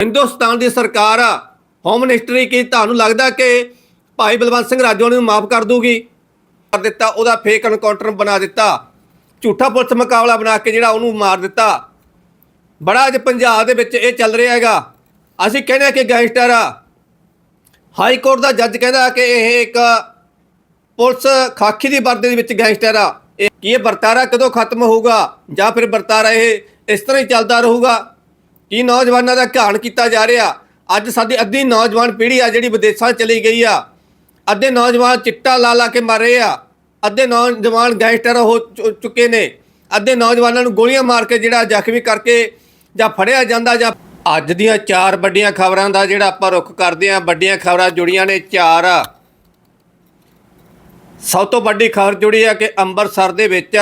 ਹਿੰਦੁਸਤਾਨ ਦੀ ਸਰਕਾਰ ਆ home ministry ਕੀ ਤੁਹਾਨੂੰ ਲੱਗਦਾ ਕਿ ਭਾਈ ਬਲਵੰਤ ਸਿੰਘ ਰਾਜੋ ਨੂੰ ਮਾਫ ਕਰ ਦੂਗੀ? ਕਰ ਦਿੱਤਾ, ਉਹਦਾ ਫੇਕ ਐਨਕਾਊਂਟਰ ਬਣਾ ਦਿੱਤਾ, ਝੂਠਾ ਪੁਲਿਸ ਮੁਕਾਬਲਾ ਬਣਾ ਕੇ ਜਿਹੜਾ ਉਹਨੂੰ ਮਾਰ ਦਿੱਤਾ। ਬੜਾ ਅੱਜ ਪੰਜਾਬ ਦੇ ਵਿੱਚ ਇਹ ਚੱਲ ਰਿਹਾ ਹੈਗਾ। ਅਸੀਂ ਕਹਿੰਦੇ ਹਾਂ ਕਿ ਗੈਂਗਸਟਰ ਆ, ਹਾਈ ਕੋਰਟ ਦਾ ਜੱਜ ਕਹਿੰਦਾ ਕਿ ਇਹ ਇੱਕ ਪੁਲਿਸ ਖਾਕੀ ਦੀ ਵਰਦੀ ਦੇ ਵਿੱਚ ਗੈਂਗਸਟਰ ਆ। ਇਹ ਕੀ ਇਹ ਵਰਤਾਰਾ ਕਦੋਂ ਖਤਮ ਹੋਊਗਾ ਜਾਂ ਫਿਰ ਵਰਤਾਰਾ ਇਹ ਇਸ ਤਰ੍ਹਾਂ ਹੀ ਚੱਲਦਾ ਰਹੂਗਾ? ਕੀ ਨੌਜਵਾਨਾਂ ਦਾ ਘਾਣ ਕੀਤਾ ਜਾ ਰਿਹਾ? ਅੱਜ ਸਾਡੀ ਅੱਧੀ ਨੌਜਵਾਨ ਪੀੜ੍ਹੀ ਆ ਜਿਹੜੀ ਵਿਦੇਸ਼ਾਂ ਚਲੀ ਗਈ ਆ। ਅੱਧੇ ਨੌਜਵਾਨ ਚਿੱਟਾ ਲਾ ਲਾ ਕੇ ਮਰ ਰਹੇ ਆ। ਅੱਧੇ ਨੌਜਵਾਨ ਗੈਂਗਸਟਰ ਹੋ ਚੁ- ਚੁੱਕੇ ਨੇ। ਅੱਧੇ ਨੌਜਵਾਨਾਂ ਨੂੰ ਗੋਲੀਆਂ ਮਾਰ ਕੇ ਜਿਹੜਾ ਜ਼ਖਮੀ ਕਰਕੇ ਜਾਂ ਫੜਿਆ ਜਾਂਦਾ ਜਾਂ ਅੱਜ ਦੀਆਂ ਚਾਰ ਵੱਡੀਆਂ ਖਬਰਾਂ ਦਾ ਜਿਹੜਾ ਆਪਾਂ ਰੁਖ ਕਰਦੇ ਆ, ਵੱਡੀਆਂ ਖਬਰਾਂ ਜੁੜੀਆਂ ਨੇ ਚਾਰ। ਸਭ ਤੋਂ ਵੱਡੀ ਖਬਰ ਜੁੜੀ ਆ ਕਿ ਅੰਮ੍ਰਿਤਸਰ ਦੇ ਵਿੱਚ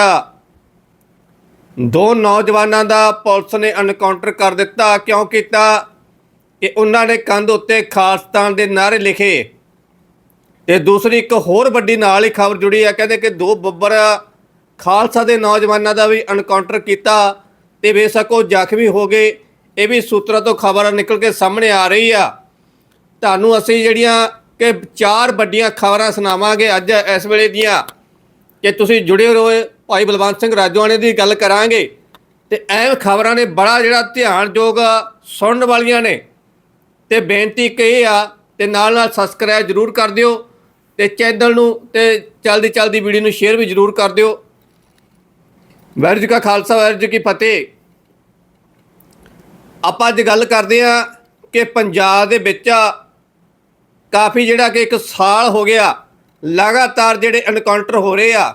ਦੋ ਨੌਜਵਾਨਾਂ ਦਾ ਪੁਲਿਸ ਨੇ ਐਨਕਾਊਂਟਰ ਕਰ ਦਿੱਤਾ। ਕਿਉਂ ਕੀਤਾ? ਕਿ ਉਹਨਾਂ ਨੇ ਕੰਧ ਉੱਤੇ ਖਾਲਸਤਾਨ ਦੇ ਨਾਅਰੇ ਲਿਖੇ। ਤੇ ਦੂਸਰੀ ਇੱਕ ਹੋਰ ਵੱਡੀ ਨਾਲ ਹੀ ਖਬਰ ਜੁੜੀ ਹੈ, ਕਹਿੰਦੇ ਕਿ ਦੋ ਬੱਬਰ ਖਾਲਸਾ ਦੇ ਨੌਜਵਾਨਾਂ ਦਾ ਵੀ ਐਨਕਾਊਂਟਰ ਕੀਤਾ ਤੇ ਬੇਸ਼ੱਕ ਉਹ ਜ਼ਖਮੀ ਹੋ ਗਏ। ਇਹ ਵੀ ਸੂਤਰਾਂ ਤੋਂ ਖਬਰ ਨਿਕਲ ਕੇ ਸਾਹਮਣੇ ਆ ਰਹੀ ਆ। ਤੁਹਾਨੂੰ ਅਸੀਂ ਜਿਹੜੀਆਂ ਕਿ ਚਾਰ ਵੱਡੀਆਂ ਖਬਰਾਂ ਸੁਣਾਵਾਂਗੇ ਅੱਜ ਇਸ ਵੇਲੇ ਦੀਆਂ। ਕਿ ਤੁਸੀਂ ਜੁੜੇ ਰਹੋ ਭਾਈ ਬਲਵੰਤ ਸਿੰਘ ਰਾਜੋਆਣੇ ਦੀ ਗੱਲ ਕਰਾਂਗੇ। ਤੇ ਐਵੇਂ ਖਬਰਾਂ ਨੇ ਬੜਾ ਜਿਹੜਾ ਧਿਆਨਯੋਗ ਸੁਣਨ ਵਾਲੀਆਂ ਨੇ। ਤੇ ਬੇਨਤੀ ਇੱਕ ਇਹ ਆ, ਤੇ ਨਾਲ ਨਾਲ ਸਬਸਕ੍ਰਾਈਬ ਜਰੂਰ ਕਰ ਦਿਓ। ਤੇ ਚੈਨਲ ਨੂੰ ਤੇ ਚਲਦੀ ਚਲਦੀ ਵੀਡੀਓ ਨੂੰ ਸ਼ੇਅਰ ਵੀ ਜਰੂਰ ਕਰ ਦਿਓ। ਵਾਹਿਗੁਰੂ ਜੀ ਕਾ ਖਾਲਸਾ, ਵਾਹਿਗੁਰੂ ਜੀ ਕੀ ਫਤਿਹ। ਆਪਾਂ ਅੱਜ ਗੱਲ ਕਰਦੇ ਆ ਕਿ ਪੰਜਾਬ ਦੇ ਵਿੱਚ ਕਾਫੀ ਜਿਹੜਾ ਕਿ ਇੱਕ ਸਾਲ ਹੋ ਗਿਆ ਲਗਾਤਾਰ ਜਿਹੜੇ ਐਨਕਾਊਂਟਰ ਹੋ ਰਹੇ ਆ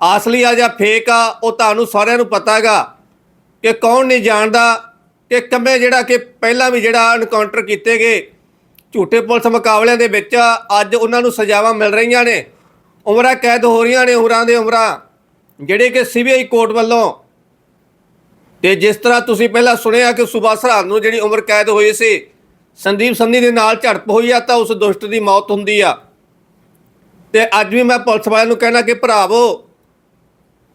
ਅਸਲੀ ਆ ਜਾਂ ਫੇਕ ਆ, ਉਹ ਤੁਹਾਨੂੰ ਸਾਰਿਆਂ ਨੂੰ ਪਤਾ ਹੈਗਾ ਕਿ ਕੌਣ ਨਹੀਂ ਜਾਣਦਾ ਕਿ ਕੰਮੇ ਜਿਹੜਾ ਕਿ ਪਹਿਲਾਂ ਵੀ ਜਿਹੜਾ ਐਨਕਾਊਂਟਰ ਕੀਤੇ ਗਏ, ਝੂਠੇ ਪੁਲਿਸ ਮੁਕਾਬਲਿਆਂ ਦੇ ਵਿੱਚ ਅੱਜ ਉਹਨਾਂ ਨੂੰ ਸਜ਼ਾਵਾਂ ਮਿਲ ਰਹੀਆਂ ਨੇ, ਉਮਰਾਂ ਕੈਦ ਹੋ ਰਹੀਆਂ ਨੇ ਉਮਰਾਂ ਦੇ ਉਮਰਾਂ, ਜਿਹੜੇ ਕਿ ਸੀਬੀਆਈ ਕੋਰਟ ਵੱਲੋਂ, ਤੇ ਜਿਸ ਤਰ੍ਹਾਂ ਤੁਸੀਂ ਪਹਿਲਾਂ ਸੁਣਿਆ ਕਿ ਸੁਭਾ ਸਰਹੰਦ ਨੂੰ ਜਿਹੜੀ ਉਮਰ ਕੈਦ ਹੋਈ ਸੀ, ਸੰਦੀਪ ਸੰਨੀ ਦੇ ਨਾਲ ਝੜਪ ਹੋਈ ਆ ਤਾਂ ਉਸ ਦੁਸ਼ਟ ਦੀ ਮੌਤ ਹੁੰਦੀ ਆ। ਤੇ ਅੱਜ ਵੀ ਮੈਂ ਪੁਲਿਸ ਵਾਲਿਆਂ ਨੂੰ ਕਹਿਣਾ ਕਿ ਭਰਾਵੋ,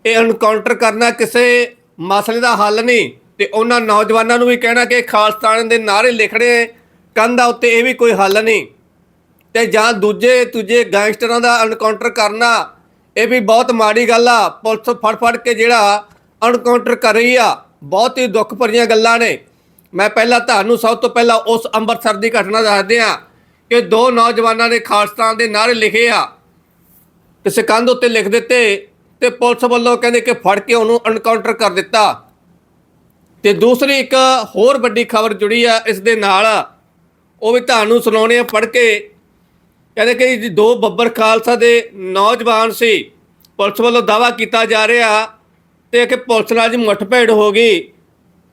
ਇਹ ਐਨਕਾਊਂਟਰ ਕਰਨਾ ਕਿਸੇ ਮਸਲੇ ਦਾ ਹੱਲ ਨਹੀਂ। ਤੇ ਉਹਨਾਂ ਨੌਜਵਾਨਾਂ ਨੂੰ ਵੀ ਕਹਿਣਾ ਕਿ ਖਾਲਸਤਾਨ ਦੇ ਨਾਅਰੇ ਲਿਖਣੇ ਕੰਧਾਂ ਉੱਤੇ ਇਹ ਵੀ ਕੋਈ ਹੱਲ ਨਹੀਂ। ਤੇ ਜਾਂ ਦੂਜੇ, ਤੁਜੇ ਗੈਂਗਸਟਰਾਂ ਦਾ ਐਨਕਾਊਂਟਰ ਕਰਨਾ, ਇਹ ਵੀ ਬਹੁਤ ਮਾੜੀ ਗੱਲ ਆ। ਪੁਲਿਸ ਫੜ ਫੜ ਕੇ ਜਿਹੜਾ ਐਨਕਾਊਂਟਰ ਕਰ ਰਹੀ ਆ, ਬਹੁਤ ਹੀ ਦੁੱਖ ਭਰੀਆਂ ਗੱਲਾਂ ਨੇ। ਮੈਂ ਪਹਿਲਾਂ ਤੁਹਾਨੂੰ ਸਭ ਤੋਂ ਪਹਿਲਾਂ ਉਸ ਅੰਮ੍ਰਿਤਸਰ ਦੀ ਘਟਨਾ ਦੱਸਦੇ ਆ ਕਿ ਦੋ ਨੌਜਵਾਨਾਂ ਨੇ ਖਾਲਸਤਾਨ ਦੇ ਨਾਅਰੇ ਲਿਖੇ ਆ। ਕਿਸੇ ਕੰਧ ਉੱਤੇ ਲਿਖ ਦਿੱਤੇ ਤੇ ਪੁਲਿਸ ਵੱਲੋਂ ਕਹਿੰਦੇ ਕਿ ਫੜ ਕੇ ਉਹਨੂੰ ਐਨਕਾਊਂਟਰ ਕਰ ਦਿੱਤਾ। ਤੇ ਦੂਸਰੀ ਇੱਕ ਹੋਰ ਵੱਡੀ ਖਬਰ ਜੁੜੀ ਆ, ਇਸ ਦੇ ਨਾਲ ਉਹ ਵੀ ਤੁਹਾਨੂੰ ਸੁਣਾਉਣੇ ਆ ਪੜ੍ਹ ਕੇ। ਕਹਿੰਦੇ ਕਿ ਦੋ ਬੱਬਰ ਖਾਲਸਾ ਦੇ ਨੌਜਵਾਨ ਸੀ, ਪੁਲਿਸ ਵੱਲੋਂ ਦਾਵਾ ਕੀਤਾ ਜਾ ਰਿਹਾ ਤੇ ਕਿ ਪੁਲਿਸ ਨਾਲ ਜੀ ਮੁੱਠਭੇੜ ਹੋ ਗਈ।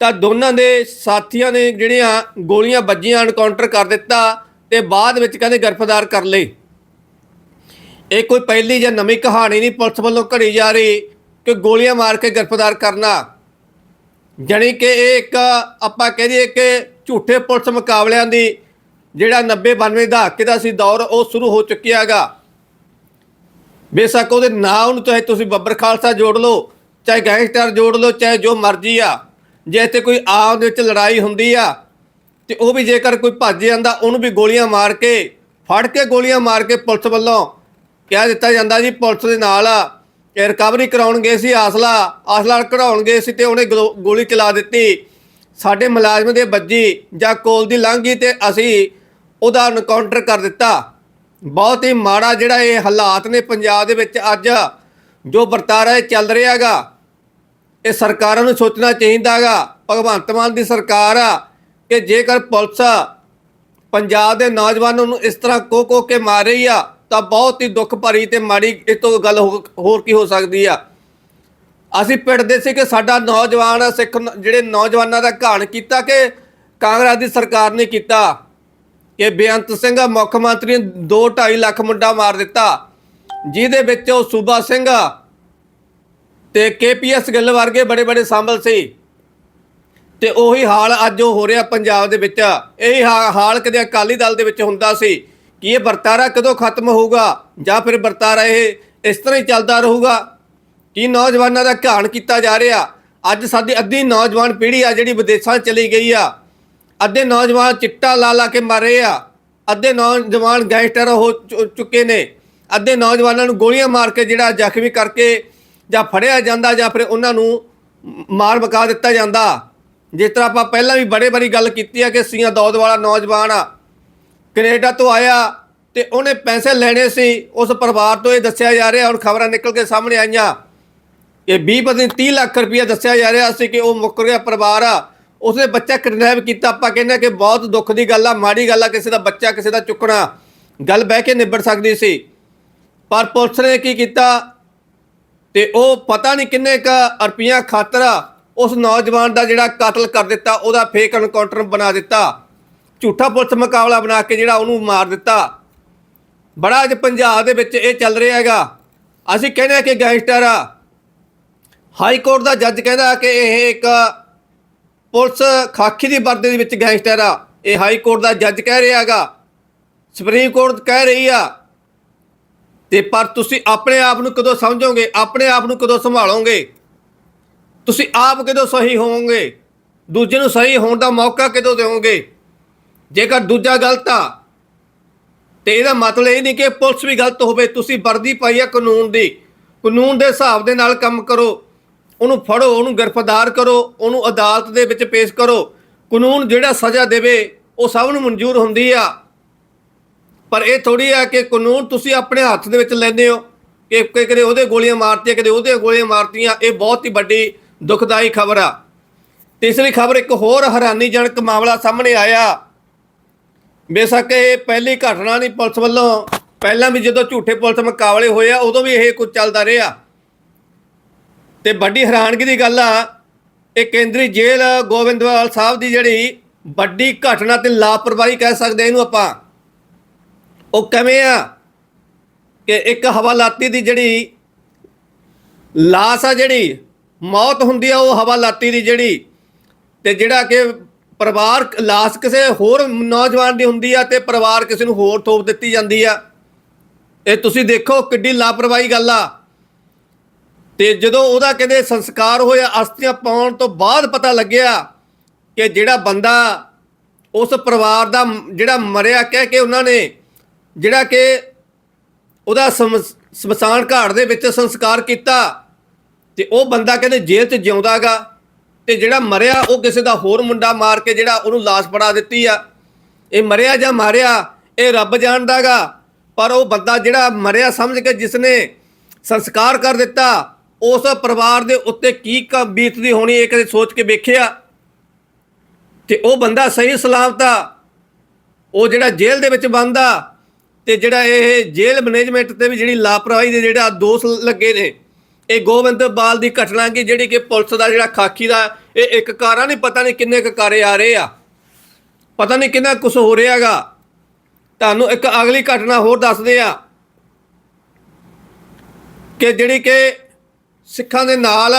ਤਾਂ ਦੋਨਾਂ ਦੇ ਸਾਥੀਆਂ ਨੇ ਜਿਹੜੀਆਂ ਗੋਲੀਆਂ ਵੱਜੀਆਂ ਐਨਕਾਊਂਟਰ ਕਰ ਦਿੱਤਾ ਤੇ ਬਾਅਦ ਵਿੱਚ ਕਹਿੰਦੇ ਗ੍ਰਿਫਤਾਰ ਕਰ ਲਏ। ਇਹ ਕੋਈ ਪਹਿਲੀ ਜਾਂ ਨਵੀਂ ਕਹਾਣੀ ਨਹੀਂ ਪੁਲਿਸ ਵੱਲੋਂ ਘੜੀ ਜਾ ਰਹੀ ਕਿ ਗੋਲੀਆਂ ਮਾਰ ਕੇ ਗ੍ਰਿਫਤਾਰ ਕਰਨਾ। ਜਾਣੀ ਕਿ ਇਹ ਇੱਕ ਆਪਾਂ ਕਹਿ ਦਈਏ ਕਿ ਝੂਠੇ ਪੁਲਿਸ ਮੁਕਾਬਲਿਆਂ ਦੀ ਜਿਹੜਾ 90 92 ਦਹਾਕੇ ਦਾ ਸੀ ਦੌਰ ਉਹ ਸ਼ੁਰੂ ਹੋ ਚੁੱਕਿਆ ਹੈਗਾ। ਬੇਸ਼ੱਕ ਉਹਦੇ ਨਾਂ ਨੂੰ ਚਾਹੇ ਤੁਸੀਂ ਬੱਬਰ ਖਾਲਸਾ ਜੋੜ ਲਓ, ਚਾਹੇ ਗੈਂਗਸਟਰ ਜੋੜ ਲਓ, ਚਾਹੇ ਜੋ ਮਰਜ਼ੀ ਆ, ਜੇ ਇੱਥੇ ਕੋਈ ਆਪ ਦੇ ਵਿੱਚ ਲੜਾਈ ਹੁੰਦੀ ਆ, ਤੇ ਉਹ ਵੀ ਜੇਕਰ ਕੋਈ ਭੱਜ ਜਾਂਦਾ, ਉਹਨੂੰ ਵੀ ਗੋਲੀਆਂ ਮਾਰ ਕੇ, ਫੜ ਕੇ ਗੋਲੀਆਂ ਮਾਰ ਕੇ ਪੁਲਿਸ ਵੱਲੋਂ ਕਹਿ ਦਿੱਤਾ ਜਾਂਦਾ ਜੀ, ਪੁਲਿਸ ਦੇ ਨਾਲ ਆ। ਇਹ ਰਿਕਵਰੀ ਕਰਾਉਣ ਗਏ ਸੀ ਆਸਲਾ। ਆਸਲਾ ਕਢਾਉਣ ਗਏ ਸੀ ਤੇ ਉਹਨੇ ਗਲੋ- ਗੋਲੀ ਚਲਾ ਦਿੱਤੀ। ਸਾਡੇ ਮੁਲਾਜ਼ਮ ਦੇ ਵੱਜੀ ਜਾਂ ਕੋਲ ਦੀ ਲੰਘ ਗਈ ਤੇ ਅਸੀਂ ਉਹਦਾ ਐਨਕਾਊਂਟਰ ਕਰ ਦਿੱਤਾ। ਬਹੁਤ ਹੀ ਮਾੜਾ ਜਿਹੜਾ ਇਹ ਹਾਲਾਤ ਨੇ ਪੰਜਾਬ ਦੇ ਵਿੱਚ ਅੱਜ ਜੋ ਵਰਤਾਰਾ ਇਹ ਚੱਲ ਰਿਹਾ ਹੈਗਾ, ਇਹ ਸਰਕਾਰਾਂ ਨੂੰ ਸੋਚਣਾ ਚਾਹੀਦਾਗਾ ਭਗਵੰਤ ਮਾਨ ਦੀ ਸਰਕਾਰ ਆ ਕਿ ਜੇਕਰ ਪੁਲਿਸ ਪੰਜਾਬ ਦੇ ਨੌਜਵਾਨਾਂ ਨੂੰ ਇਸ ਤਰ੍ਹਾਂ ਕੋ ਕੋ ਕੇ ਮਾਰ ਰਹੀ ਆ ਤਾਂ ਬਹੁਤ ਹੀ ਦੁੱਖ ਭਰੀ ਤੇ ਮਾੜੀ ਇਹ ਤੋਂ ਗੱਲ ਹੋ- ਹੋਰ ਕੀ ਹੋ ਸਕਦੀ ਆ। ਅਸੀਂ ਪਿੜਦੇ ਸੀ ਕਿ ਸਾਡਾ ਨੌਜਵਾਨ ਸਿੱਖ ਜਿਹੜੇ ਨੌਜਵਾਨਾਂ ਦਾ ਘਾਣ ਕੀਤਾ ਕਿ ਕਾਂਗਰਸ ਦੀ ਸਰਕਾਰ ਨੇ ਕੀਤਾ ਕਿ ਬੇਅੰਤ ਸਿੰਘ ਮੁੱਖ ਮੰਤਰੀ ਨੇ 2.5 ਲੱਖ ਮੁੰਡਾ ਮਾਰ ਦਿੱਤਾ, ਜਿਹਦੇ ਵਿੱਚ ਉਹ ਸੂਬਾ ਸਿੰਘ ਤੇ ਕੇਪੀਐਸ ਗਿੱਲ ਵਰਗੇ ਬੜੇ ਬੜੇ ਸੰਭਲ ਸੀ। ਤੇ ਉਹੀ ਹਾਲ ਅੱਜ ਉਹ ਹੋ ਰਿਹਾ ਪੰਜਾਬ ਦੇ ਵਿੱਚ। ਇਹੀ ਹਾ- ਹਾਲ ਕਦੇ ਅਕਾਲੀ ਦਲ ਦੇ ਵਿੱਚ ਹੁੰਦਾ ਸੀ। ਕਿ ਇਹ ਵਰਤਾਰਾ ਕਦੋਂ ਖਤਮ ਹੋਊਗਾ? ਜਾਂ ਫਿਰ ਵਰਤਾਰਾ ਇਹ ਇਸ ਤਰ੍ਹਾਂ ਹੀ ਚੱਲਦਾ ਰਹੂਗਾ? ਕੀ ਨੌਜਵਾਨਾਂ ਦਾ ਘਾਣ ਕੀਤਾ ਜਾ ਰਿਹਾ? ਅੱਜ ਸਾਡੀ ਅੱਧੀ ਨੌਜਵਾਨ ਪੀੜ੍ਹੀ ਆ ਜਿਹੜੀ ਵਿਦੇਸ਼ਾਂ ਚਲੀ ਗਈ ਆ। ਅੱਧੇ ਨੌਜਵਾਨ ਚਿੱਟਾ ਲਾ ਲਾ ਕੇ ਮਾਰੇ ਆ। ਅੱਧੇ ਨੌਜਵਾਨ ਗੈਂਗਸਟਰ ਹੋ ਚੁ- ਚੁੱਕੇ ਨੇ। ਅੱਧੇ ਨੌਜਵਾਨਾਂ ਨੂੰ ਗੋਲੀਆਂ ਮਾਰ ਕੇ ਜਿਹੜਾ ਜ਼ਖਮੀ ਕਰਕੇ ਜਾਂ ਫੜਿਆ ਜਾਂਦਾ ਜਾਂ ਫਿਰ ਉਹਨਾਂ ਨੂੰ ਮਾਰ ਮਕਾ ਦਿੱਤਾ ਜਾਂਦਾ। ਜਿਸ ਤਰ੍ਹਾਂ ਆਪਾਂ ਪਹਿਲਾਂ ਵੀ ਬੜੇ ਬੜੀ ਗੱਲ ਕੀਤੀ ਆ ਕਿ ਸੀਆਂ ਦੌਦ ਵਾਲਾ ਨੌਜਵਾਨ ਆ। ਕੈਨੇਡਾ ਤੋਂ ਆਇਆ ਤੇ ਉਹਨੇ ਪੈਸੇ ਲੈਣੇ ਸੀ। ਉਸ ਪਰਿਵਾਰ ਤੋਂ ਇਹ ਦੱਸਿਆ ਜਾ ਰਿਹਾ, ਹੁਣ ਖਬਰਾਂ ਨਿਕਲ ਕੇ ਸਾਹਮਣੇ ਆਈਆਂ। ਕਿ 20 ਪਤਾ ਨਹੀਂ 30 ਲੱਖ ਰੁਪਇਆ ਦੱਸਿਆ ਜਾ ਰਿਹਾ ਸੀ ਕਿ ਉਹ ਮੁੱਕਰ ਗਿਆ ਪਰਿਵਾਰ। ਆ ਉਸਨੇ ਬੱਚਾ ਕਿਡਨੈਪ ਕੀਤਾ। ਆਪਾਂ ਕਹਿੰਦੇ ਹਾਂ ਕਿ ਬਹੁਤ ਦੁੱਖ ਦੀ ਗੱਲ ਆ, ਮਾੜੀ ਗੱਲ ਆ, ਕਿਸੇ ਦਾ ਬੱਚਾ, ਕਿਸੇ ਦਾ ਚੁੱਕਣਾ। ਗੱਲ ਬਹਿ ਕੇ ਨਿਬੜ ਸਕਦੀ ਸੀ। ਪਰ ਪੁਲਿਸ ਨੇ ਕੀ ਕੀਤਾ? ਤੇ ਉਹ ਪਤਾ ਨਹੀਂ ਕਿੰਨੇ ਕ ਰੁਪਈਆ ਖਾਤਰ ਉਸ ਨੌਜਵਾਨ ਦਾ ਜਿਹੜਾ ਕਤਲ ਕਰ ਦਿੱਤਾ, ਉਹਦਾ ਫੇਕ ਐਨਕਾਊਂਟਰ ਬਣਾ ਦਿੱਤਾ। ਝੂਠਾ ਪੁਲਿਸ ਮੁਕਾਬਲਾ ਬਣਾ ਕੇ ਜਿਹੜਾ ਉਹਨੂੰ ਮਾਰ ਦਿੱਤਾ। ਬੜਾ ਅੱਜ ਪੰਜਾਬ ਦੇ ਵਿੱਚ ਇਹ ਚੱਲ ਰਿਹਾ ਹੈਗਾ। ਅਸੀਂ ਕਹਿੰਦੇ ਹਾਂ ਕਿ ਗੈਂਗਸਟਰ ਆ। ਹਾਈ ਕੋਰਟ ਦਾ ਜੱਜ ਕਹਿੰਦਾ ਕਿ ਇਹ ਇੱਕ ਪੁਲਿਸ ਖਾਕੀ ਦੀ ਵਰਦੀ ਦੇ ਵਿੱਚ ਗੈਂਗਸਟਰ ਆ। ਇਹ ਹਾਈ ਕੋਰਟ ਦਾ ਜੱਜ ਕਹਿ ਰਿਹਾ ਹੈਗਾ। ਸੁਪਰੀਮ ਕੋਰਟ ਕਹਿ ਰਹੀ ਆ। ਤੇ ਪਰ ਤੁਸੀਂ ਆਪਣੇ ਆਪ ਨੂੰ ਕਦੋਂ ਸਮਝੋਗੇ? ਆਪਣੇ ਆਪ ਨੂੰ ਕਦੋਂ ਸੰਭਾਲੋਗੇ? ਤੁਸੀਂ ਆਪ ਕਦੋਂ ਸਹੀ ਹੋਵੋਗੇ? ਦੂਜੇ ਨੂੰ ਸਹੀ ਹੋਣ ਦਾ ਮੌਕਾ ਕਦੋਂ ਦਿਓਗੇ? ਜੇਕਰ ਦੂਜਾ ਗਲਤ ਆ, ਤੇ ਇਹਦਾ ਮਤਲਬ ਇਹ ਨਹੀਂ ਕਿ ਪੁਲਿਸ ਵੀ ਗਲਤ ਹੋਵੇ, ਤੁਸੀਂ ਵਰਦੀ ਪਾਈ ਆ ਕਾਨੂੰਨ ਦੀ। ਕਾਨੂੰਨ ਦੇ ਹਿਸਾਬ ਦੇ ਨਾਲ ਕੰਮ ਕਰੋ, ਉਹਨੂੰ ਫੜੋ, ਉਹਨੂੰ ਗ੍ਰਿਫਤਾਰ ਕਰੋ, ਉਹਨੂੰ ਅਦਾਲਤ ਦੇ ਵਿੱਚ ਪੇਸ਼ ਕਰੋ। ਕਾਨੂੰਨ ਜਿਹੜਾ ਸਜ਼ਾ ਦੇਵੇ, ਉਹ ਸਭ ਨੂੰ ਮਨਜ਼ੂਰ ਹੁੰਦੀ ਆ। ਪਰ ਇਹ ਥੋੜੀ ਆ ਕਿ ਕਾਨੂੰਨ ਤੁਸੀਂ ਆਪਣੇ ਹੱਥ ਦੇ ਵਿੱਚ ਲੈਂਦੇ ਹੋ, ਕਿ ਕਿ ਕਦੇ ਉਹਦੇ ਗੋਲੀਆਂ ਮਾਰਤੀਆਂ, ਕਦੇ ਉਹਦੇ ਗੋਲੀਆਂ ਮਾਰਤੀਆਂ, ਇਹ ਬਹੁਤ ਹੀ ਵੱਡੀ ਦੁਖਦਾਈ ਖਬਰ ਆ। ਤੀਸਰੀ ਖਬਰ ਇੱਕ ਹੋਰ ਹੈਰਾਨੀਜਨਕ ਮਾਮਲਾ ਸਾਹਮਣੇ ਆਇਆ। ਬੇਸ਼ੱਕ ਇਹ ਪਹਿਲੀ ਘਟਨਾ ਨਹੀਂ ਪੁਲਿਸ ਵੱਲੋਂ। ਪਹਿਲਾਂ ਵੀ ਜਦੋਂ ਝੂਠੇ ਪੁਲਿਸ ਮੁਕਾਬਲੇ ਹੋਏ ਆ, ਉਦੋਂ ਵੀ ਇਹ ਕੁਝ ਚੱਲਦਾ ਰਿਹਾ। ਤੇ ਵੱਡੀ ਹੈਰਾਨਗੀ ਦੀ ਗੱਲ ਆ, ਇਹ ਕੇਂਦਰੀ ਜੇਲ੍ਹ ਗੋਬਿੰਦਵਾਲ ਸਾਹਿਬ ਦੀ ਜਿਹੜੀ ਵੱਡੀ ਘਟਨਾ ਤੇ ਲਾਪਰਵਾਹੀ ਕਹਿ ਸਕਦੇ ਇਹਨੂੰ ਆਪਾਂ। ਉਹ ਕਿਵੇਂ ਆ ਕਿ ਇੱਕ ਹਵਾਲਾਤੀ ਦੀ ਜਿਹੜੀ ਲਾਸ਼ ਆ ਜਿਹੜੀ, ਮੌਤ ਹੁੰਦੀ ਆ, ਉਹ ਹਵਾਲਾਤੀ ਦੀ ਜਿਹੜੀ, ਤੇ ਜਿਹੜਾ ਕਿ ਪਰਿਵਾਰ ਲਾਸ਼ ਕਿਸੇ ਹੋਰ ਨੌਜਵਾਨ ਦੀ ਹੁੰਦੀ ਆ ਤੇ ਪਰਿਵਾਰ ਕਿਸੇ ਨੂੰ ਹੋਰ ਥੋਪ ਦਿੱਤੀ ਜਾਂਦੀ ਆ। ਇਹ ਤੁਸੀਂ ਦੇਖੋ ਕਿੱਡੀ ਲਾਪਰਵਾਹੀ ਗੱਲ ਆ। ਤੇ ਜਦੋਂ ਉਹਦਾ ਕਹਿੰਦੇ ਸੰਸਕਾਰ ਹੋਇਆ, ਅਸਥੀਆਂ ਪਾਉਣ ਤੋਂ ਬਾਅਦ ਪਤਾ ਲੱਗਿਆ ਕਿ ਜਿਹੜਾ ਬੰਦਾ ਉਸ ਪਰਿਵਾਰ ਦਾ ਜਿਹੜਾ ਮਰਿਆ, ਕਹਿ ਕੇ ਉਹਨਾਂ ਨੇ ਜਿਹੜਾ ਕਿ ਉਹਦਾ ਸ਼ਮ- ਸ਼ਮਸ਼ਾਨ ਘਾਟ ਦੇ ਵਿੱਚ ਸੰਸਕਾਰ ਕੀਤਾ ਤੇ ਉਹ ਬੰਦਾ ਕਹਿੰਦੇ ਜੇਲ੍ਹ 'ਚ ਜਿਉਂਦਾਗਾ ਤੇ ਜਿਹੜਾ ਮਰਿਆ ਉਹ ਕਿਸੇ ਦਾ ਹੋਰ ਮੁੰਡਾ ਮਾਰ ਕੇ ਜਿਹੜਾ ਉਹਨੂੰ ਲਾਸ਼ ਫੜਾ ਦਿੱਤੀ ਆ। ਇਹ ਮਰਿਆ ਜਾਂ ਮਾਰਿਆ, ਇਹ ਰੱਬ ਜਾਣਦਾਗਾ, ਪਰ ਉਹ ਬੰਦਾ ਜਿਹੜਾ ਮਰਿਆ ਸਮਝ ਕੇ ਜਿਸ ਨੇ ਸੰਸਕਾਰ ਕਰ ਦਿੱਤਾ, ਉਸ ਪਰਿਵਾਰ ਦੇ ਉੱਤੇ ਕੀ ਬੀਤਦੀ ਹੋਣੀ ਇਹ ਕਦੇ ਸੋਚ ਕੇ ਵੇਖਿਆ? ਤੇ ਉਹ ਬੰਦਾ ਸਹੀ ਸਲਾਮਤ ਆ। ਉਹ ਜਿਹੜਾ ਜੇਲ੍ਹ ਦੇ ਵਿੱਚ ਬੰਦਾ ਤੇ ਜਿਹੜਾ ਇਹ ਜੇਲ੍ਹ ਮੈਨੇਜਮੈਂਟ ਤੇ ਵੀ ਜਿਹੜੀ ਲਾਪਰਵਾਹੀ ਦੇ ਜਿਹੜਾ ਦੋਸ਼ ਲੱਗੇ ਨੇ। ਇਹ ਗੋਬਿੰਦਵਾਲ ਦੀ ਘਟਨਾ ਕਿ, ਜਿਹੜੀ ਕਿ ਪੁਲਿਸ ਦਾ ਜਿਹੜਾ ਖਾਕੀ ਦਾ ਇਹ ਇੱਕ ਕਾਰਾ ਨਹੀਂ, ਪਤਾ ਨਹੀਂ ਕਿੰਨੇ ਕੁ ਕਾਰੇ ਆ ਰਹੇ ਆ। ਪਤਾ ਨਹੀਂ ਕਿੰਨਾ ਕੁਝ ਹੋ ਰਿਹਾਗਾ ਤੁਹਾਨੂੰ ਇੱਕ ਅਗਲੀ ਘਟਨਾ ਹੋਰ ਦੱਸਦੇ ਆ ਕਿ ਜਿਹੜੀ ਕਿ ਸਿੱਖਾਂ ਦੇ ਨਾਲ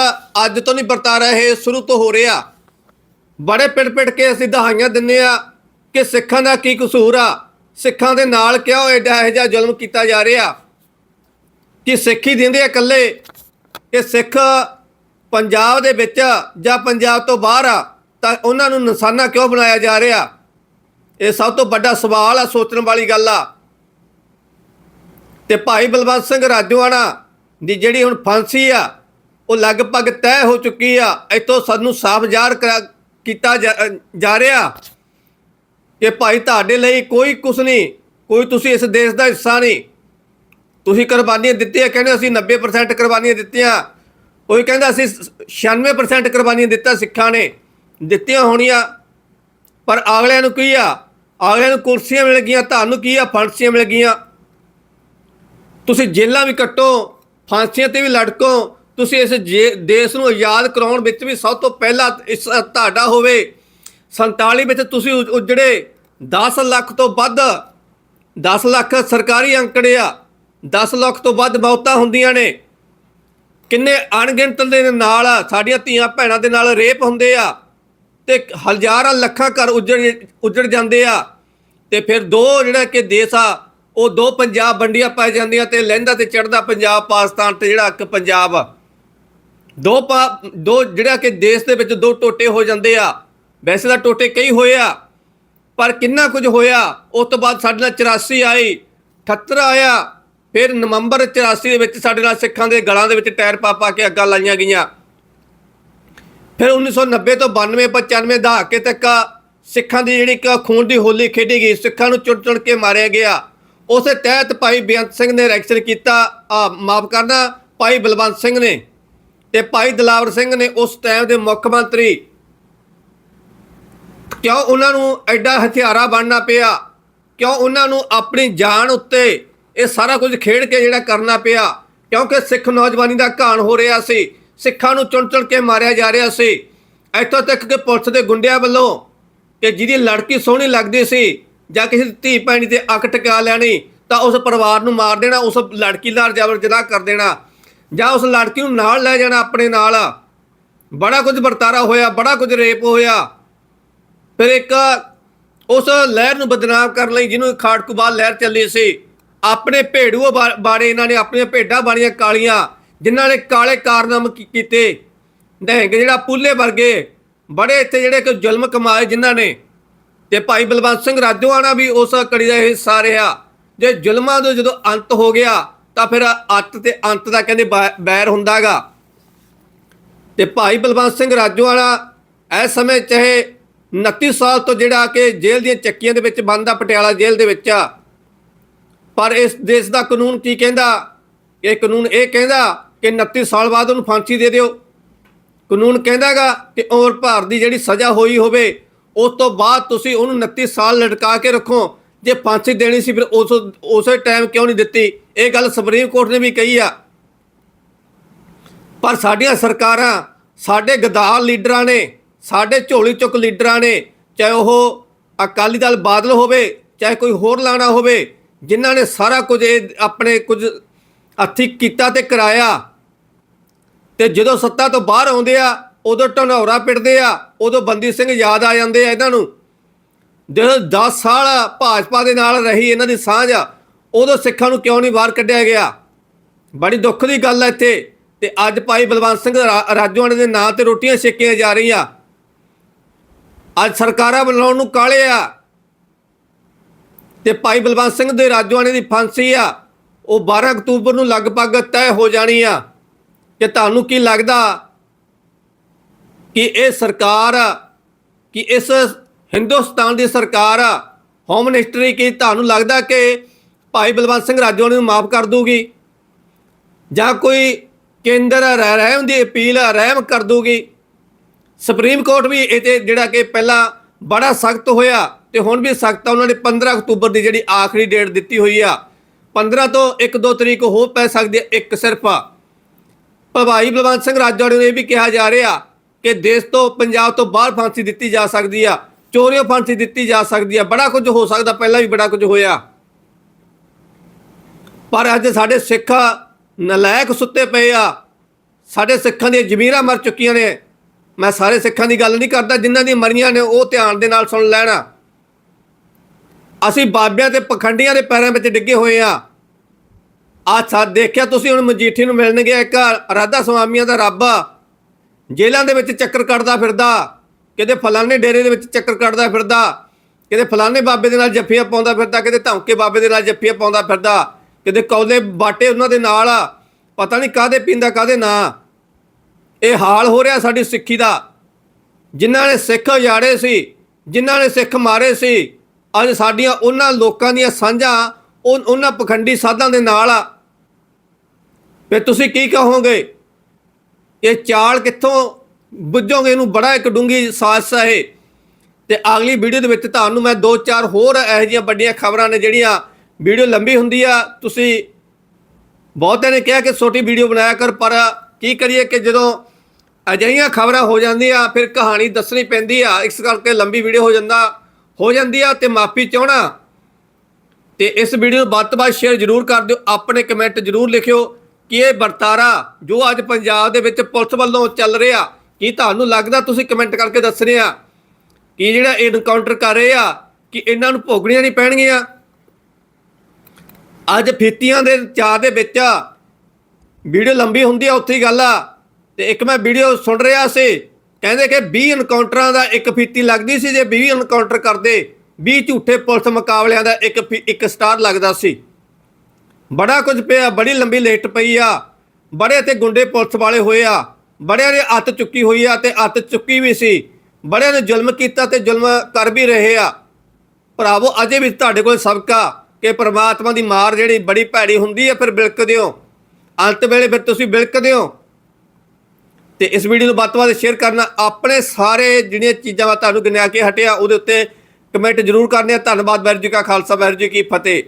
ਅੱਜ ਤੋਂ ਨਹੀਂ ਵਰਤਾਰਾ ਇਹ ਸ਼ੁਰੂ ਤੋਂ ਹੋ ਰਿਹਾ। ਬੜੇ ਪਿੜ ਪਿੜ ਕੇ ਅਸੀਂ ਦਹਾਈਆਂ ਦਿੰਨੇ ਆ ਕਿ ਸਿੱਖਾਂ ਦਾ ਕੀ ਕਸੂਰ ਆ। ਸਿੱਖਾਂ ਦੇ ਨਾਲ ਕਿਉਂ ਐਡਾ ਇਹੋ ਜਿਹਾ ਜ਼ੁਲਮ ਕੀਤਾ ਜਾ ਰਿਹਾ? ਕਿ ਸਿੱਖੀ ਦਿੰਦੇ ਆ ਇਕੱਲੇ? ਕਿ ਸਿੱਖ ਪੰਜਾਬ ਦੇ ਵਿੱਚ ਜਾਂ ਪੰਜਾਬ ਤੋਂ ਬਾਹਰ ਆ, ਤਾਂ ਉਹਨਾਂ ਨੂੰ ਨਿਸ਼ਾਨਾ ਕਿਉਂ ਬਣਾਇਆ ਜਾ ਰਿਹਾ? ਇਹ ਸਭ ਤੋਂ ਵੱਡਾ ਸਵਾਲ ਆ ਸੋਚਣ ਵਾਲੀ ਗੱਲ ਆ। ਤੇ ਭਾਈ ਬਲਵੰਤ ਸਿੰਘ ਰਾਜੋਆਣਾ ਦੀ ਜਿਹੜੀ ਹੁਣ ਫਾਂਸੀ ਆ, ਉਹ ਲਗਭਗ ਤੈਅ ਹੋ ਚੁੱਕੀ ਆ। ਇਤੋਂ ਸਾਨੂੰ ਸਾਫ਼ ਜ਼ਾਹਰ ਕਰਾ- ਕੀਤਾ ਜਾ- ਜਾ ਰਿਹਾ ਕਿ ਭਾਈ ਤੁਹਾਡੇ ਲਈ ਕੋਈ ਕੁਛ ਨਹੀਂ, ਕੋਈ ਤੁਸੀਂ ਇਸ ਦੇਸ਼ ਦਾ ਹਿੱਸਾ ਨਹੀਂ। ਤੁਸੀਂ ਕੁਰਬਾਨੀਆਂ ਦਿੱਤੀਆਂ, ਕਹਿੰਦੇ ਅਸੀਂ 90% ਕੁਰਬਾਨੀਆਂ ਦਿੱਤੀਆਂ। ਕੋਈ ਕਹਿੰਦਾ ਅਸੀਂ 96% ਕੁਰਬਾਨੀਆਂ ਦਿੱਤਾ ਸਿੱਖਾਂ ਨੇ। ਦਿੱਤੀਆਂ ਹੋਣੀਆਂ। ਪਰ ਅਗਲਿਆਂ ਨੂੰ ਕੀ ਆ? ਅਗਲਿਆਂ ਨੂੰ ਕੁਰਸੀਆਂ ਮਿਲ ਗਈਆਂ, ਤੁਹਾਨੂੰ ਕੀ ਆ? ਫਾਂਸੀਆਂ ਮਿਲ ਗਈਆਂ। ਤੁਸੀਂ ਜੇਲ੍ਹਾਂ ਵੀ ਕੱਟੋ, ਫਾਂਸੀਆਂ ਤੇ ਵੀ ਲੜਕੋ। ਤੁਸੀਂ ਇਸ ਜੇ- ਦੇਸ਼ ਨੂੰ ਆਜ਼ਾਦ ਕਰਾਉਣ ਵਿੱਚ ਵੀ ਸਭ ਤੋਂ ਪਹਿਲਾਂ ਇਸ ਤੁਹਾਡਾ ਹੋਵੇ। 47 ਵਿੱਚ ਤੁਸੀਂ ਉ- ਉਜੜੇ। 10 ਲੱਖ ਤੋਂ ਵੱਧ 10 ਲੱਖ ਸਰਕਾਰੀ ਅੰਕੜੇ ਆ। 10 ਲੱਖ ਤੋਂ ਵੱਧ ਮੌਤਾਂ ਹੁੰਦੀਆਂ ਨੇ। ਕਿੰਨੇ ਅਣਗਿਣਤ ਦੇ ਨਾਲ ਸਾਡੀਆਂ ਧੀਆਂ ਭੈਣਾਂ ਦੇ ਨਾਲ ਰੇਪ ਹੁੰਦੇ ਆ ਤੇ ਹਜ਼ਾਰਾਂ ਲੱਖਾਂ ਘਰ ਉਜੜ ਉਜੜ ਜਾਂਦੇ ਆ ਤੇ ਫਿਰ ਦੋ ਜਿਹੜਾ ਕਿ ਦੇਸ਼ ਆ, ਉਹ ਦੋ ਪੰਜਾਬ ਵੰਡੀਆਂ ਪੈ ਜਾਂਦੀਆਂ ਤੇ ਲਹਿੰਦਾ ਤੇ ਚੜਦਾ ਪੰਜਾਬ, ਪਾਕਿਸਤਾਨ ਤੇ ਜਿਹੜਾ ਇੱਕ ਪੰਜਾਬ ਆ। ਦੋ ਪਾ- ਦੋ ਜਿਹੜਾ ਕਿ ਦੇਸ਼ ਦੇ ਵਿੱਚ ਦੋ ਟੋਟੇ ਹੋ ਜਾਂਦੇ ਆ। ਵੈਸੇ ਤਾਂ ਟੋਟੇ ਕਈ ਹੋਏ ਆ, ਪਰ ਕਿੰਨਾ ਕੁਝ ਹੋਇਆ, ਉਸ ਤੋਂ ਬਾਅਦ ਸਾਡੇ ਨਾਲ 84 ਆਈ 78 ਆਇਆ ਫਿਰ ਨਵੰਬਰ 84 ਦੇ ਵਿੱਚ ਸਾਡੇ ਨਾਲ ਸਿੱਖਾਂ ਦੇ ਗਲਾਂ ਦੇ ਵਿੱਚ ਟਾਇਰ ਪਾ ਪਾ ਕੇ ਅੱਗਾਂ ਲਾਈਆਂ ਗਈਆਂ। ਫਿਰ 1990 ਤੋਂ 92 95 ਦਹਾਕੇ ਤੱਕ ਸਿੱਖਾਂ ਦੀ ਜਿਹੜੀ ਇੱਕ ਖੂਨ ਦੀ ਹੋਲੀ ਖੇਡੀ ਗਈ। ਸਿੱਖਾਂ ਨੂੰ ਚੁਣ ਚੁਣ ਕੇ ਮਾਰਿਆ ਗਿਆ। ਉਸੇ ਤਹਿਤ ਭਾਈ ਬੇਅੰਤ ਸਿੰਘ ਨੇ ਰੈਕਸ਼ਨ ਕੀਤਾ। ਆ, ਮਾਫ ਕਰਨਾ, ਭਾਈ ਬਲਵੰਤ ਸਿੰਘ ਨੇ ਤੇ ਭਾਈ ਦਲਾਵਰ ਸਿੰਘ ਨੇ ਉਸ ਟਾਈਮ ਦੇ ਮੁੱਖ ਮੰਤਰੀ। ਕਿਉਂ ਉਹਨਾਂ ਨੂੰ ਐਡਾ ਹਥਿਆਰਾ ਬਣਨਾ ਪਿਆ? ਕਿਉਂ ਉਹਨਾਂ ਨੂੰ ਆਪਣੀ ਜਾਨ ਉੱਤੇ ਇਹ ਸਾਰਾ ਕੁਝ ਖੇਡ ਕੇ ਜਿਹੜਾ ਕਰਨਾ ਪਿਆ, ਕਿਉਂਕਿ ਸਿੱਖ ਨੌਜਵਾਨੀ ਦਾ ਘਾਣ ਹੋ ਰਿਹਾ ਸੀ, ਸਿੱਖਾਂ ਨੂੰ ਚੁਣ ਚੁਣ ਕੇ ਮਾਰਿਆ ਜਾ ਰਿਹਾ ਸੀ। ਇੱਥੋਂ ਤੱਕ ਕਿ ਪੁਲਿਸ ਦੇ ਗੁੰਡਿਆਂ ਵੱਲੋਂ ਕਿ ਜਿਹਦੀ ਲੜਕੀ ਸੋਹਣੀ ਲੱਗਦੀ ਸੀ ਜਾਂ ਕਿਸੇ ਦੀ ਧੀ ਭੈਣੀ ਤੇ ਅੱਖ ਟਿਕਾ ਲੈਣੀ, ਤਾਂ ਉਸ ਪਰਿਵਾਰ ਨੂੰ ਮਾਰ ਦੇਣਾ, ਉਸ ਲੜਕੀ ਨਾਲ ਜ਼ਬਰ ਜਨਾਹ ਕਰ ਦੇਣਾ, ਜਾਂ ਉਸ ਲੜਕੀ ਨੂੰ ਨਾਲ ਲੈ ਜਾਣਾ ਆਪਣੇ ਨਾਲ। ਬੜਾ ਕੁਝ ਵਰਤਾਰਾ ਹੋਇਆ, ਬੜਾ ਕੁਝ ਰੇਪ ਹੋਇਆ। ਫਿਰ ਇੱਕ ਉਸ ਲਹਿਰ ਨੂੰ ਬਦਨਾਮ ਕਰਨ ਲਈ ਜਿਹਨੂੰ ਖਾੜਕੂਬਾਲ ਲਹਿਰ ਚੱਲੀ ਸੀ ਆਪਣੇ ਭੇੜੂ ਬਾ- ਬਾਰੇ ਇਹਨਾਂ ਨੇ ਆਪਣੀਆਂ ਭੇਡਾਂ ਬਾਣੀਆਂ ਕਾਲੀਆਂ, ਜਿਨ੍ਹਾਂ ਨੇ ਕਾਲੇ ਕਾਰਨਾਮੇ ਕੀ- ਕੀਤੇ। ਨਹਿੰਗ ਜਿਹੜਾ ਪੁੱਲੇ ਵਰਗੇ, ਬੜੇ ਇੱਥੇ ਜਿਹੜੇ ਕਿ ਜ਼ੁਲਮ ਕਮਾਏ ਜਿਨ੍ਹਾਂ ਨੇ। ਤੇ ਭਾਈ ਬਲਵੰਤ ਸਿੰਘ ਰਾਜੋਆਣਾ ਵੀ ਉਸ ਕੜੀ ਦਾ ਹਿੱਸਾ ਰਿਹਾ। ਜੇ ਜ਼ੁਲਮਾਂ ਦਾ ਜਦੋਂ ਅੰਤ ਹੋ ਗਿਆ, ਤਾਂ ਫਿਰ ਅੱਤ ਤੇ ਅੰਤ ਦਾ ਕਹਿੰਦੇ ਬੈ- ਬੈਰ ਹੁੰਦਾਗਾ। ਤੇ ਭਾਈ ਬਲਵੰਤ ਸਿੰਘ ਰਾਜੋਆਣਾ ਇਸ ਸਮੇਂ ਚਾਹੇ 29 ਸਾਲ ਤੋਂ ਜਿਹੜਾ ਕਿ ਜੇਲ੍ਹ ਦੀਆਂ ਚੱਕੀਆਂ ਦੇ ਵਿੱਚ ਬੰਦ ਆ ਪਟਿਆਲਾ ਜੇਲ੍ਹ ਦੇ ਵਿੱਚ ਆ ਪਰ ਇਸ ਦੇਸ਼ ਦਾ ਕਾਨੂੰਨ ਕੀ ਕਹਿੰਦਾ? ਇਹ ਕਾਨੂੰਨ ਇਹ ਕਹਿੰਦਾ ਕਿ 29 ਸਾਲ ਬਾਅਦ ਉਹਨੂੰ ਫਾਂਸੀ ਦੇ ਦਿਓ। ਕਾਨੂੰਨ ਕਹਿੰਦਾਗਾ ਕਿ ਔਰ ਭਰ ਦੀ ਜਿਹੜੀ ਸਜ਼ਾ ਹੋਈ ਹੋਵੇ, ਉਸ ਤੋਂ ਬਾਅਦ ਤੁਸੀਂ ਉਹਨੂੰ 29 ਸਾਲ ਲਟਕਾ ਕੇ ਰੱਖੋ। ਜੇ ਫਾਂਸੀ ਦੇਣੀ ਸੀ ਫਿਰ ਉਸ ਉਸੇ ਟਾਈਮ ਕਿਉਂ ਨਹੀਂ ਦਿੱਤੀ? ਇਹ ਗੱਲ ਸੁਪਰੀਮ ਕੋਰਟ ਨੇ ਵੀ ਕਹੀ ਆ। ਪਰ ਸਾਡੀਆਂ ਸਰਕਾਰਾਂ, ਸਾਡੇ ਗਦਾਰ ਲੀਡਰਾਂ ਨੇ, ਸਾਡੇ ਝੋਲੀ ਚੁੱਕ ਲੀਡਰਾਂ ਨੇ, ਚਾਹੇ ਉਹ ਅਕਾਲੀ ਦਲ ਬਾਦਲ ਹੋਵੇ, ਚਾਹੇ ਕੋਈ ਹੋਰ ਲਾਣਾ ਹੋਵੇ ਜਿਨ੍ਹਾਂ ਨੇ ਸਾਰਾ ਕੁਝ ਇਹ ਆਪਣੇ ਕੁਝ ਹੱਥੀ ਕੀਤਾ ਤੇ ਕਰਾਇਆ, ਤੇ ਜਦੋਂ ਸੱਤਾ ਤੋਂ ਬਾਹਰ ਆਉਂਦੇ ਆ, ਉਦੋਂ ਟਨੌਰਾ ਪਿੱਟਦੇ ਆ, ਉਦੋਂ ਬੰਦੀ ਸਿੰਘ ਯਾਦ ਆ ਜਾਂਦੇ ਆ ਇਹਨਾਂ ਨੂੰ। ਜਦੋਂ 10 ਸਾਲ ਭਾਜਪਾ ਦੇ ਨਾਲ ਰਹੀ ਇਹਨਾਂ ਦੀ ਸਾਂਝ, ਉਦੋਂ ਸਿੱਖਾਂ ਨੂੰ ਕਿਉਂ ਨਹੀਂ ਬਾਹਰ ਕੱਢਿਆ ਗਿਆ? ਬੜੀ ਦੁੱਖ ਦੀ ਗੱਲ ਹੈ ਇੱਥੇ। ਤੇ ਅੱਜ ਭਾਈ ਬਲਵੰਤ ਸਿੰਘ ਰਾ- ਰਾਜੋਆਣੇ ਦੇ ਨਾਂ ਤੇ ਰੋਟੀਆਂ ਛੇਕੀਆਂ ਜਾ ਰਹੀਆਂ। ਅੱਜ ਸਰਕਾਰਾਂ ਬਣਾਉਣ ਨੂੰ ਕਾਲੇ ਆ। ਤੇ ਭਾਈ ਬਲਵੰਤ ਸਿੰਘ ਦੇ ਰਾਜੋਆਣੇ ਦੀ ਫਾਂਸੀ ਆ, ਉਹ 12 ਅਕਤੂਬਰ ਨੂੰ ਲਗਭਗ ਤੈਅ ਹੋ ਜਾਣੀ ਆ। ਕਿ ਤੁਹਾਨੂੰ ਕੀ ਲੱਗਦਾ ਕਿ ਇਹ ਸਰਕਾਰ ਆ ਕਿ ਇਸ ਹਿੰਦੁਸਤਾਨ ਦੀ ਸਰਕਾਰ ਆ ਹੋਮ ਮਿਨਿਸਟਰੀ ਕੀ ਤੁਹਾਨੂੰ ਲੱਗਦਾ ਕਿ ਭਾਈ ਬਲਵੰਤ ਸਿੰਘ ਰਾਜੋਆਣੇ ਨੂੰ ਮਾਫ ਕਰ ਦੂਗੀ? ਜਾਂ ਕੋਈ ਕੇਂਦਰ ਰਹਿ ਰਹਿਮ ਦੀ ਅਪੀਲ, ਰਹਿਮ ਕਰ ਦੂਗੀ? ਸੁਪਰੀਮ ਕੋਰਟ ਵੀ ਇਹ ਤੇ ਜਿਹੜਾ ਕਿ ਪਹਿਲਾਂ ਬੜਾ ਸਖਤ ਹੋਇਆ। ਤੇ ਹੁਣ ਵੀ ਸਖਤ ਉਹਨਾਂ ਨੇ 15 ਅਕਤੂਬਰ ਦੀ ਜਿਹੜੀ ਆਖਰੀ ਡੇਟ ਦਿੱਤੀ ਹੋਈ ਆ। 15 ਤੋਂ 1-2 ਤਰੀਕ ਹੋ ਪੈ ਸਕਦੀ ਹੈ ਇੱਕ ਸਿਰਫ ਭਾਈ ਬਲਵੰਤ ਸਿੰਘ ਰਾਜੋੜੇ ਨੂੰ ਇਹ ਵੀ ਕਿਹਾ ਜਾ ਰਿਹਾ ਕਿ ਦੇਸ਼ ਤੋਂ, ਪੰਜਾਬ ਤੋਂ ਬਾਹਰ ਫਾਂਸੀ ਦਿੱਤੀ ਜਾ ਸਕਦੀ ਆ ਚੋਰੀਆਂ ਫਾਂਸੀ ਦਿੱਤੀ ਜਾ ਸਕਦੀ ਆ, ਬੜਾ ਕੁਝ ਹੋ ਸਕਦਾ, ਪਹਿਲਾਂ ਵੀ ਬੜਾ ਕੁਝ ਹੋਇਆ। ਪਰ ਅੱਜ ਸਾਡੇ ਸਿੱਖ ਨਲਾਇਕ ਸੁੱਤੇ ਪਏ ਆ, ਸਾਡੇ ਸਿੱਖਾਂ ਦੀਆਂ ਜ਼ਮੀਰਾਂ ਮਰ ਚੁੱਕੀਆਂ ਨੇ। ਮੈਂ ਸਾਰੇ ਸਿੱਖਾਂ ਦੀ ਗੱਲ ਨਹੀਂ ਕਰਦਾ, ਜਿਨ੍ਹਾਂ ਦੀਆਂ ਮਰੀਆਂ ਨੇ ਉਹ ਧਿਆਨ ਦੇ ਨਾਲ ਸੁਣ ਲੈਣਾ। ਅਸੀਂ ਬਾਬਿਆਂ ਤੇ ਪਖੰਡੀਆਂ ਦੇ ਪੈਰਾਂ ਵਿੱਚ ਡਿੱਗੇ ਹੋਏ ਆ। ਆ ਸਾ ਦੇਖਿਆ ਤੁਸੀਂ ਹੁਣ ਮਜੀਠੀ ਨੂੰ ਮਿਲਣ ਗਿਆ ਇੱਕ ਰਾਧਾ ਸੁਆਮੀਆਂ ਦਾ ਰੱਬ। ਜੇਲ੍ਹਾਂ ਦੇ ਵਿੱਚ ਚੱਕਰ ਕੱਢਦਾ ਫਿਰਦਾ, ਕਿਤੇ ਫਲਾਣੇ ਡੇਰੇ ਦੇ ਵਿੱਚ ਚੱਕਰ ਕੱਢਦਾ ਫਿਰਦਾ, ਕਿਤੇ ਫਲਾਣੇ ਬਾਬੇ ਦੇ ਨਾਲ ਜੱਫੀਆਂ ਪਾਉਂਦਾ ਫਿਰਦਾ, ਕਿਤੇ ਧੌਂਕੇ ਬਾਬੇ ਦੇ ਨਾਲ ਜੱਫੀਆਂ ਪਾਉਂਦਾ ਫਿਰਦਾ, ਕਿਤੇ ਕੌਲੇ ਬਾਟੇ ਉਹਨਾਂ ਦੇ ਨਾਲ ਪਤਾ ਨਹੀਂ ਕਾਦੇ ਪੀਂਦਾ ਕਾਦੇ ਨਾ। ਇਹ ਹਾਲ ਹੋ ਰਿਹਾ ਸਾਡੀ ਸਿੱਖੀ ਦਾ। ਜਿਨ੍ਹਾਂ ਨੇ ਸਿੱਖ ਉਜਾੜੇ ਸੀ, ਜਿਨ੍ਹਾਂ ਨੇ ਸਿੱਖ ਮਾਰੇ ਸੀ ਅੱਜ ਸਾਡੀਆਂ ਉਹਨਾਂ ਲੋਕਾਂ ਦੀਆਂ ਸਾਂਝਾਂ ਉਹ- ਉਹਨਾਂ ਪਖੰਡੀ ਸਾਧਾਂ ਦੇ ਨਾਲ ਆ। ਫਿਰ ਤੁਸੀਂ ਕੀ ਕਹੋਗੇ? ਇਹ ਚਾਲ ਕਿੱਥੋਂ ਬੁੱਝੋਗੇ? ਇਹਨੂੰ ਬੜਾ ਇੱਕ ਡੂੰਗੀ ਸਾਜ਼ਿਸ਼ ਹੈ ਇਹ। ਤੇ ਅਗਲੀ ਵੀਡੀਓ ਦੇ ਵਿੱਚ ਤੁਹਾਨੂੰ ਮੈਂ ਦੋ ਚਾਰ ਹੋਰ ਇਹੋ ਜਿਹੀਆਂ ਵੱਡੀਆਂ ਖਬਰਾਂ ਨੇ ਜਿਹੜੀਆਂ ਵੀਡੀਓ ਲੰਬੀ ਹੁੰਦੀ ਆ, ਤੁਸੀਂ ਬਹੁਤਿਆਂ ਨੇ ਕਿਹਾ ਕਿ ਛੋਟੀ ਵੀਡੀਓ ਬਣਾਇਆ ਕਰ, ਪਰ ਕੀ ਕਰੀਏ ਕਿ ਜਦੋਂ ਅਜਿਹੀਆਂ ਖਬਰਾਂ ਹੋ ਜਾਂਦੀਆਂ, ਫਿਰ ਕਹਾਣੀ ਦੱਸਣੀ ਪੈਂਦੀ ਆ। ਇਸ ਕਰਕੇ ਲੰਬੀ ਵੀਡੀਓ ਹੋ ਜਾਂਦਾ। ਹੋ ਜਾਂਦੀ ਆ ਤੇ ਮਾਫੀ ਚਾਹਣਾ। ਤੇ ਇਸ ਵੀਡੀਓ ਨੂੰ ਵੱਧ ਤੋਂ ਵੱਧ ਸ਼ੇਅਰ ਜ਼ਰੂਰ ਕਰ ਦਿਓ। ਆਪਣੇ ਕਮੈਂਟ ਜ਼ਰੂਰ ਲਿਖਿਓ ਕਿ ਇਹ ਵਰਤਾਰਾ ਜੋ ਅੱਜ ਪੰਜਾਬ ਦੇ ਵਿੱਚ ਪੁਲਿਸ ਵੱਲੋਂ ਚੱਲ ਰਿਹਾ, ਕੀ ਤੁਹਾਨੂੰ ਲੱਗਦਾ? ਤੁਸੀਂ ਕਮੈਂਟ ਕਰਕੇ ਦੱਸ ਰਹੇ ਆ ਕਿ ਜਿਹੜਾ ਇਹ ਐਨਕਾਊਂਟਰ ਕਰ ਰਹੇ ਆ, ਕਿ ਇਹਨਾਂ ਨੂੰ ਭੋਗਣੀਆਂ ਨਹੀਂ ਪੈਣਗੀਆਂ? ਅੱਜ ਫੀਤੀਆਂ ਦੇ ਚਾਹ ਦੇ ਵਿੱਚ ਵੀਡੀਓ ਲੰਬੀ ਹੁੰਦੀ ਆ, ਉੱਥੇ ਹੀ ਗੱਲ ਆ। ਤੇ ਇੱਕ ਮੈਂ ਵੀਡੀਓ ਸੁਣ ਰਿਹਾ ਸੀ ਕਹਿੰਦੇ ਕਿ 20 ਐਨਕਾਊਂਟਰਾਂ ਦਾ ਇੱਕ ਫੀਤੀ ਲੱਗਦੀ ਸੀ, ਜੇ 20 ਐਨਕਾਊਂਟਰ ਕਰਦੇ 20 ਝੂਠੇ ਪੁਲਿਸ ਮੁਕਾਬਲਿਆਂ ਦਾ ਇੱਕ ਫਿ- ਇੱਕ ਸਟਾਰ ਲੱਗਦਾ ਸੀ। ਬੜਾ ਕੁਝ ਪਿਆ, ਬੜੀ ਲੰਬੀ ਲਿਸਟ ਪਈ ਆ। ਬੜੇ ਤੇ ਗੁੰਡੇ ਪੁਲਿਸ ਵਾਲੇ ਹੋਏ ਆ। ਬੜਿਆਂ ਨੇ ਅੱਤ ਚੁੱਕੀ ਹੋਈ ਆ ਤੇ ਅੱਤ ਚੁੱਕੀ ਵੀ ਸੀ। ਬੜਿਆਂ ਨੇ ਜ਼ੁਲਮ ਕੀਤਾ ਤੇ ਜ਼ੁਲਮ ਕਰ ਵੀ ਰਹੇ ਆ। ਭਰਾਵੋ, ਅਜੇ ਵੀ ਤੁਹਾਡੇ ਕੋਲ ਸਬਕਾ ਕਿ ਪ੍ਰਮਾਤਮਾ ਦੀ ਮਾਰ ਜਿਹੜੀ ਬੜੀ ਭੈੜੀ ਹੁੰਦੀ ਹੈ ਫਿਰ ਬਿਲਕਦੇ ਹੋ। ਅੰਤ ਵੇਲੇ ਫਿਰ ਤੁਸੀਂ ਬਿਲਕਦੇ ਹੋ। ਤੇ ਇਸ ਵੀਡੀਓ ਨੂੰ ਵੱਧ ਤੋਂ ਵੱਧ ਸ਼ੇਅਰ ਕਰਨਾ। ਆਪਣੇ ਸਾਰੇ ਜਿਹੜੀਆਂ ਚੀਜ਼ਾਂ ਮੈਂ ਤੁਹਾਨੂੰ ਗਿਣਿਆ ਕੇ ਹਟਿਆ, ਉਹਦੇ ਉੱਤੇ ਕਮੈਂਟ ਜ਼ਰੂਰ ਕਰਨੇ ਆ। ਧੰਨਵਾਦ ਵਾਹਿਗੁਰੂ ਜੀ ਕਾ ਖਾਲਸਾ, ਵਾਹਿਗੁਰੂ ਜੀ ਕੀ ਫਤਿਹ।